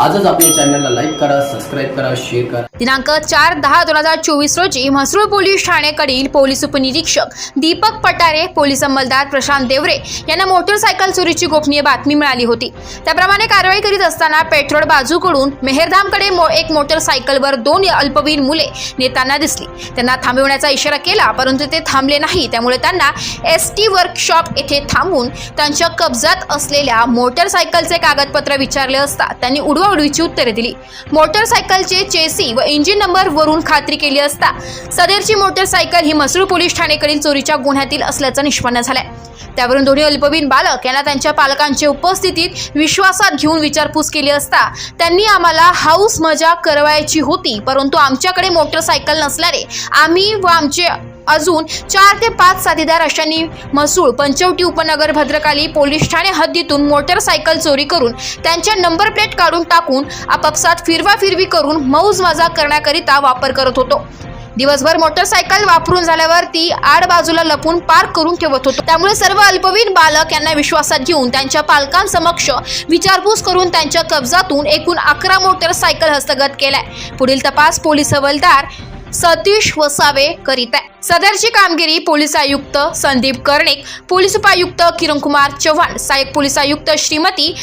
आजच आपल्या चॅनलला लाईक करा सबस्क्राईब करा शेअर करा. दिनांक चार दहा दोन हजार चोवीस रोजी म्हसरूळ पोलीस ठाणेकडील पोलीस उपनिरीक्षक दीपक पटारे पोलीस अंमलदार प्रशांत देवरे यांना मोटरसायकल चोरीची गोपनीय बातमी मिळाली होती. त्याप्रमाणे कारवाई करीत असताना पेट्रोल बाजूकडून मेहरधामकडे मो- एक मोटरसायकलवर दोन अल्पवयीन मुले नेताना दिसली. त्यांना थांबविण्याचा इशारा केला परंतु ते थांबले नाही. त्यामुळे त्यांना एस टी वर्कशॉप येथे थांबून त्यांच्या कब्जात असलेल्या मोटरसायकलचे कागदपत्र विचारले असता त्यांनी उडवाउडवीची उत्तरे दिली. मोटरसायकलचे चेसी व इंजिन नंबर वरून खात्री केली असता सदरची मोटरसायकल ही मसरूळ पोलीस ठाणेकडील चोरीच्या गुन्ह्यातील असल्याचं निष्पन्न झालंय. त्यावरून दोन्ही अल्पवयीन बालक यांना त्यांच्या पालकांच्या उपस्थितीत विश्वासात घेऊन विचारपूस केली असता त्यांनी आम्हाला हाऊस मजा करवायची होती परंतु आमच्याकडे मोटरसायकल नसल्याने आम्ही व आमचे अजून चार ते पाच साथीदार अशांनी म्हसूळ पंचवटी उपनगर भद्रकाली पोलीस ठाणे हद्दीतून मोटरसायकल चोरी करून त्यांच्या नंबर प्लेट काढून टाकून आपापसात फिरवाफिरवी करून मौज मजा करण्याकरिता वापर करत होतो. दिवसभर मोटरसायकल वापरून झाल्यावर ती आड बाजूला लपून पार्क करून ठेवत होतो. त्यामुळे सर्व अल्पवयीन बालक यांना विश्वासात घेऊन त्यांच्या पालकांसमक्ष विचारपूस करून त्यांच्या कब्जातून एकूण अकरा मोटरसायकल हस्तगत केलाय. पुढील तपास पोलीस हवालदार सतीश वसावे करीत आहे. सदरची कामगिरी पोलीस आयुक्त संदीप कर्णिक पोलीस उपायुक्त किरणकुमार चव्हाण सहाय्यक पोलीस आयुक्त श्रीमती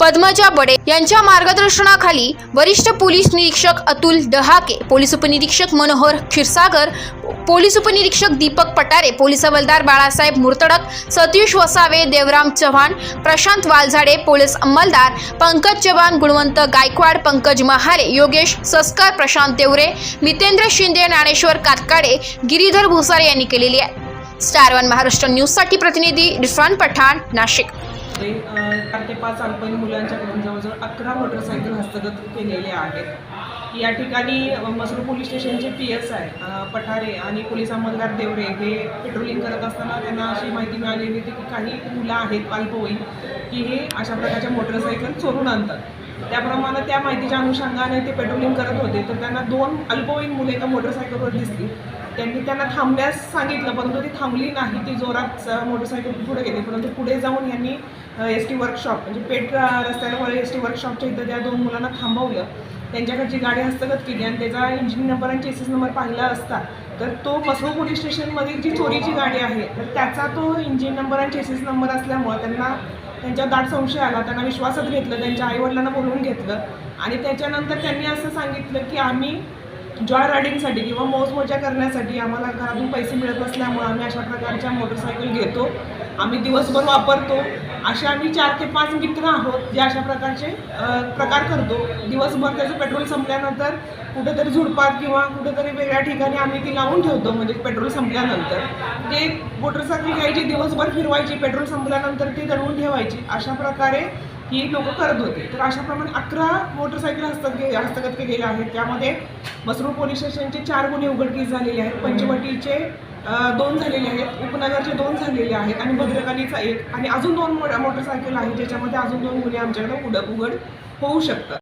पद्मजा बडे यांच्या मार्गदर्शनाखाली वरिष्ठ पोलीस निरीक्षक अतुल डहाके पोलीस उपनिरीक्षक मनोहर क्षीरसागर पोलीस उपनिरीक्षक दीपक पटारे पोलीस हवालदार बाळासाहेब मुर्तडक सतीश वसावे देवराम चव्हाण प्रशांत वालझाडे पोलीस अंमलदार पंकज चव्हाण गुणवंत गायकवाड पंकज महारे योगेश सस्कर प्रशांत देवरे मितेंद्र शिंदे ज्ञानेश्वर कातकाडे गिरीधर भुसारे यांनी केलेली आहे. स्टार वन महाराष्ट्र न्यूजसाठी प्रतिनिधी इरफान पठाण नाशिक. ते चार ते पाच अल्पवयीन मुलांच्याकडून जवळजवळ अकरा मोटरसायकल हस्तगत केलेले आहेत. या ठिकाणी अ, मसरूळ पोलीस स्टेशनचे पी एस आय पठारे आणि पोलीस अंमलदार देवरे हे पेट्रोलिंग करत असताना त्यांना अशी माहिती मिळालेली होती की काही मुलं आहेत अल्पवयीन की हे अशा प्रकारच्या मोटरसायकल चोरून आणतात. त्याप्रमाणे त्या माहितीच्या अनुषंगाने ते पेट्रोलिंग करत होते. तर त्यांना दोन अल्पवयीन मुले एका मोटरसायकलवर दिसली. त्यांनी त्यांना थांबण्यास सांगितलं परंतु ती थांबली नाही. ती जोरात मोटरसायकल पुढे गेली. परंतु पुढे जाऊन यांनी एस टी वर्कशॉप म्हणजे पेट रस्त्यावर एस टी वर्कशॉपच्या इथं त्या दोन मुलांना थांबवलं. त्यांच्याकडची गाडी हस्तगत केली आणि त्याचा इंजिन नंबर आणि चेसिस नंबर पाहिला असता तर तो मसरो पोलीस स्टेशनमधील जी चोरीची गाडी आहे तर त्याचा तो इंजिन नंबर आणि चेसिस नंबर असल्यामुळं त्यांना त्यांच्या दाट संशय आला. त्यांना विश्वासात घेतलं. त्यांच्या आईवडिलांना बोलवून घेतलं. आणि त्याच्यानंतर त्यांनी असं सांगितलं की आम्ही जॉय रायडिंगसाठी किंवा मौजमजा करण्यासाठी आम्हाला घरातून पैसे मिळत नसल्यामुळे आम्ही अशा प्रकारच्या मोटरसायकल घेतो. आम्ही दिवसभर वापरतो. असे आम्ही चार ते पाच मित्र आहोत जे अशा प्रकारचे प्रकार करतो. दिवसभर त्याचं पेट्रोल संपल्यानंतर कुठेतरी झुडपात किंवा कुठेतरी वेगळ्या ठिकाणी आम्ही ती लावून ठेवतो म्हणजे पेट्रोल संपल्यानंतर. ते मोटरसायकल घ्यायची दिवसभर फिरवायची पेट्रोल संपल्यानंतर ती दडवून ठेवायची अशा प्रकारे ही लोक करत होते. तर अशाप्रमाणे अकरा मोटरसायकल हस्तगत हस्तगत केलेल्या आहेत. त्यामध्ये मसरूळ पोलीस स्टेशनचे चार गुन्हे उघडकीस झालेले आहेत. पंचवटीचे दोन झालेले आहेत. उपनगरचे दोन झालेले आहेत. आणि भद्रकालीचा एक. आणि अजून दोन मोटरसायकल आहे ज्याच्यामध्ये अजून दोन गुन्हे आमच्याकडे उघड उघड होऊ शकतात.